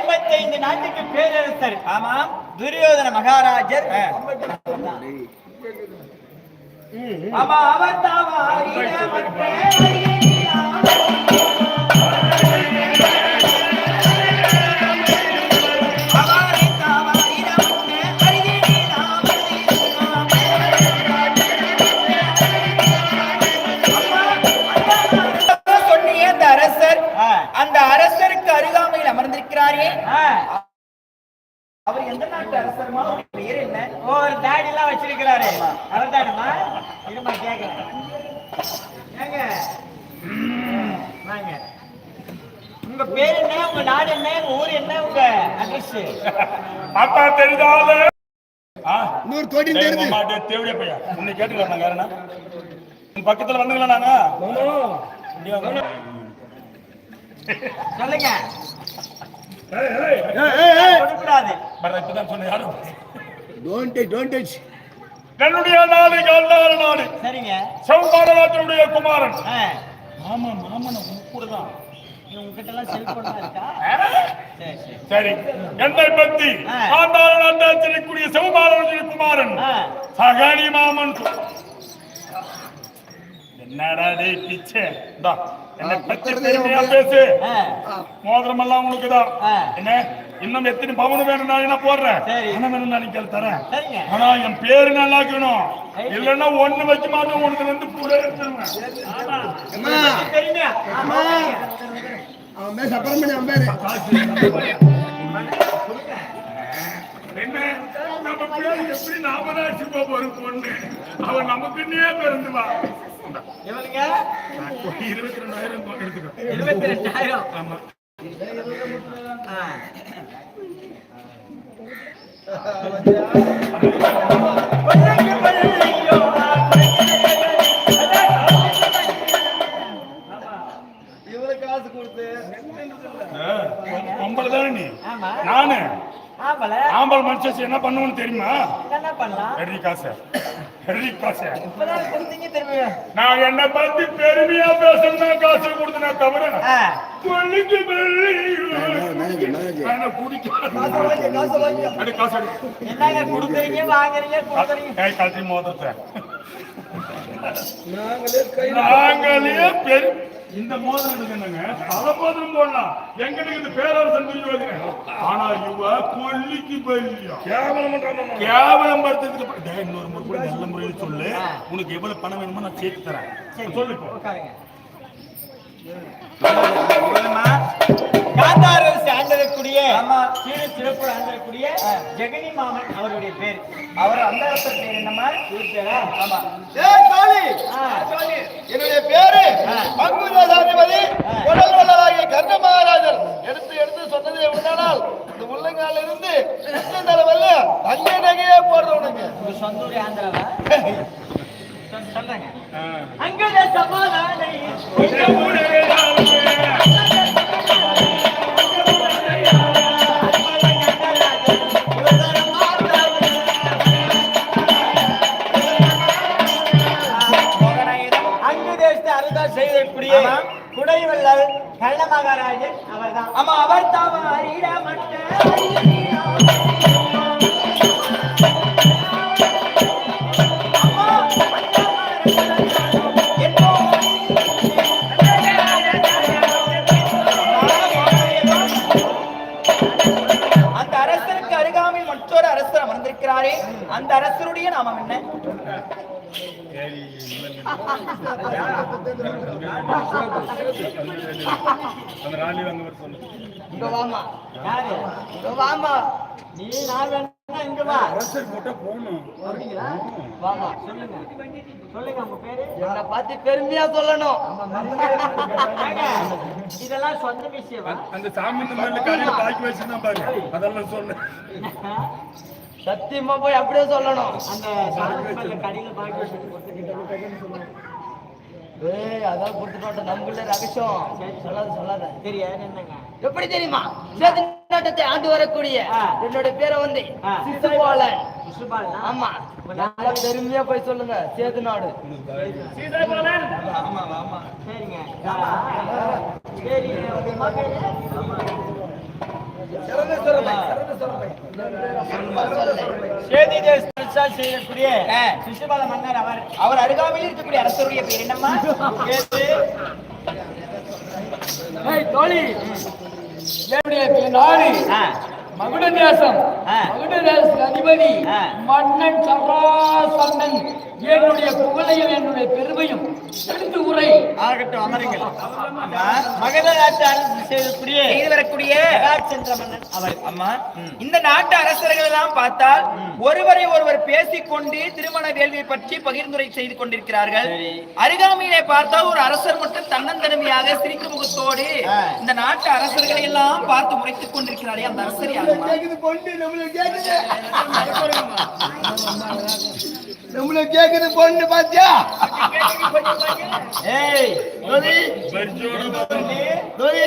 ஐம்பத்தைந்து நாட்டுக்கு பேரரசர். ஆமாம். துரியோதன மகாராஜர். ஆமா அவர் தாவா அவர் எந்த நாட்டு அரசருமா? பெயர் என்ன? ஓ, ஒரு தாடி எல்லாம் வச்சிருக்கிறாரு. அவர் தானமா இருமா கேக்குறேன். ஏங்க. வாங்க. உங்க பேர் என்ன? உங்க நாடு என்ன? உங்க ஊர் என்ன? உங்க அட்ரஸ் பார்த்தா தெரியுதால நூறு கோடி தெரியுது. தேவையா பையா? உன்னை கேட்டுக்கலாம் நாங்க யாருன்னா உன் பக்கத்துல வந்துங்களா நாங்க. சொல்லுங்க. ஏய், ஏய், கொடுக்கூடாது பாரு, இப்பதான் சொன்னேன் யாரும் டோன்ட் டச் டோன்ட் டச் என்னுடைய நாடு கல்லார நாடு சரிங்க. செவ்வாறு நாட்டினுடைய குமாரன். ஆமா மாமன் கூட தான் உங்ககிட்ட எல்லாம் செல்போன் இருக்கா? சரி என்னை பத்தி ஆ. ஆண்டாள் நாட்டால் செல்லக்கூடிய செவ்வாறு குமாரன். சகாணி மாமன். என்னடா டேய் பிச்சை. என்னை பத்தி பேசு. மோதிரம் எல்லாம் உனக்குதான். என்ன? இன்னும் எத்தனை பவன் வேணும் நான் என்ன போடுறேன்? சரி. பணம் வேணும் நான் கேள் தரேன். சரிங்க. ஆனா என் பேரு நல்லா இருக்கணும். இல்லைன்னா ஒண்ணு வைக்க பேரு என்ன? நம்ம பிள்ளை அவன் நமக்குன்னே பிறந்துவா இருபத்தி ரெண்டாயிரம் எடுத்துக்கோ இருபத்தி ரெண்டாயிரம். ஆமா. ஆ. கொல்லைக்கு கொல்லையோ, பொம்பளை தானே நீ? ஆமா நானு. ஆம்பளை. ஆம்பளை மனுஷன் என்ன பண்ணுவோன்னு தெரியுமா? என்ன பண்ணலாம்? எரி காசு எரி காசு நான் என்ன பத்தி பெருமையா பேசணும்னா காசு தவிர. கொள்ளிக்கு மேனேஜர் நான் என்ன குடிக்க அடி காசு அடி. என்னங்க கொடுக்குறீங்க வாங்குறீங்க கொடுக்குறீங்க? கை கழட்டி மோதிரத்தை. நாங்களே பெரு இந்த மோதிரம் இருக்கு என்னங்க? பல மோதிரம் போடலாம். எங்களுக்கு இந்த பேரரசன் துரியோதனன் ஆனா இவ கொல்லிக்கு பல்லியா கேவலம் கேவலம் டேய், இன்னொரு முறை கூட நல்ல முறையில் சொல்லு. உனக்கு எவ்வளவு பணம் வேணுமோ நான் சேர்த்து தரேன். சொல்லு இப்போ. உட்காருங்க. காந்தார ஆண்டக்கூடிய சீன சிறப்பு ஆண்டக்கூடிய ஜெகனி மாமன் அவருடைய பேர். அவர் அந்த பேர் பேரா? ஆமா. என்னுடைய பேரு ஆந்திராவா? சொல்- சொல்றேங்க. அங்கே சமாதானை குடைவள்ளல் கள்ள மகாராஜன் அவர்தான். ஆமா. அவர் தாவா அந்த அந்த ராணி அங்க வர சொல்லு இங்க வாமா. யாரு இங்க வாமா. நீ நான் வேணா இங்க வா அரசர் போட்டா போகணும் அப்படிங்களா வாமா. சொல்லுங்க. சொல்லுங்க உங்க பேரு? என்னை பத்தி பெருமையா சொல்லணும். இதெல்லாம் சொந்த விஷயமா? அந்த சாமி மாதிரி கடையில பாக்கி வச்சுதான் பாரு. அதெல்லாம் சொல்லு. சத்தியமா போய் அப்படியே சொல்லணும். அந்த கடையில பாக்கி ஏய் அதான் கொடுத்துட்டோம் நம்மள ரகசியம். சொல்லாத சொல்லாத. என்னங்க? எப்படி தெரியுமா? சேது நாட்டத்தை ஆண்டு வரக்கூடிய. என்னோட பேரை வந்து. சிசுபாலன். சுபாலா ஆமா. நல்லா பெருமையா போய் சொல்லுங்க சேது நாடு. ஆமா ஆமா சரிங்க சரி உங்க அம்மா பேரு சேதி தேச செய்யக்கூடிய. சிசுபால மன்னர் அவர். அவர் அருகாமையில் இருக்கக்கூடிய அரசருடைய பேர் என்னம்மா? தோழி. என்னுடைய நாடு ஆ, மகுட தேசம். ஆ. மகுட தேச அதிபதி. மன்னன் சராசன்னன் என்னுடைய புகழையும் என்னுடைய பெருமையும் எடுத்து உரை ஆகட்டும் அமருங்கள். மகத நாட்டு அரசு செய்யக்கூடிய செய்து வரக்கூடிய மன்னன் அவர். அம்மா இந்த நாட்டு அரசர்கள் எல்லாம் பார்த்தால் ஒருவரை ஒருவர் பேசிக்கொண்டு திருமண வேள்வியை பற்றி பகிர்ந்துரை செய்து கொண்டிருக்கிறார்கள். அருகாமையிலே பார்த்தால் ஒரு அரசர் மட்டும் தன்னந்தனிமையாக சிரிக்கு முகத்தோடு. இந்த நாட்டு அரசர்களை எல்லாம் பார்த்து முறைத்துக் கொண்டிருக்கிறாரே அந்த அரசர் யாருமா கேக்குது பொண்ணு நம்மளுக்கு கேக்குது நம்மளுக்கு கேக்குது பொண்ணு பாத்தியா ஏய் தோழி பரிச்சோட தோழி